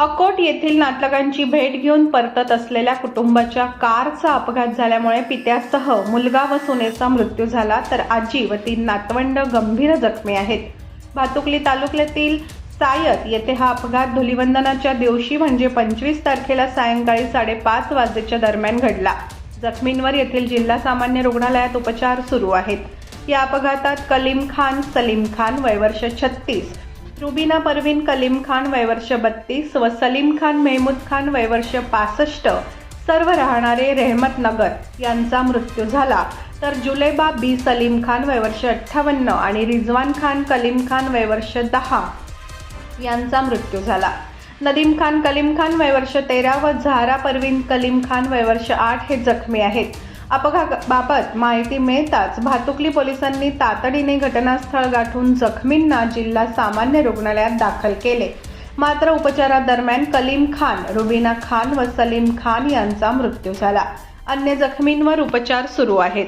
अकोट येथील नातलगांची भेट घेऊन परतत असलेल्या कुटुंबाच्या कारचा अपघात झाल्यामुळे पित्यासह मुलगा व सुनेचा मृत्यू झाला तर आजी व तीन नातवंड गंभीर जखमी आहेत. भातुकली तालुक्यातील सायत येथे हा अपघात धुलिवंदनाच्या दिवशी म्हणजे पंचवीस तारखेला सायंकाळी साडेपाच वाजेच्या दरम्यान घडला. जखमींवर येथील जिल्हा सामान्य रुग्णालयात उपचार सुरू आहेत. या अपघातात कलीम खान सलीम खान वयवर्ष छत्तीस रुबीना परवीन कलीम खान वयवर्ष बत्तीस व सलीम खान मेहमूद खान वयवर्ष पासष्ट. सर्व राहणारे रेहमतनगर यांचा मृत्यू झाला. तर जुलेबा बी सलीम खान वयवर्ष अठ्ठावन्न आणि रिजवान खान कलीम खान वयवर्ष दहा यांचा मृत्यू झाला. नदीम खान कलीम खान वयवर्ष तेरा व झारा परवीन कलीम खान वयवर्ष आठ हे जखमी आहेत. अपघाताबाबत माहिती मिळताच भातुकली पोलिसांनी तातडीने घटनास्थळ गाठून जखमींना जिल्हा सामान्य रुग्णालयात दाखल केले. मात्र उपचारादरम्यान कलीम खान रुबीना खान व सलीम खान यांचा मृत्यू झाला. अन्य जखमींवर उपचार सुरू आहेत.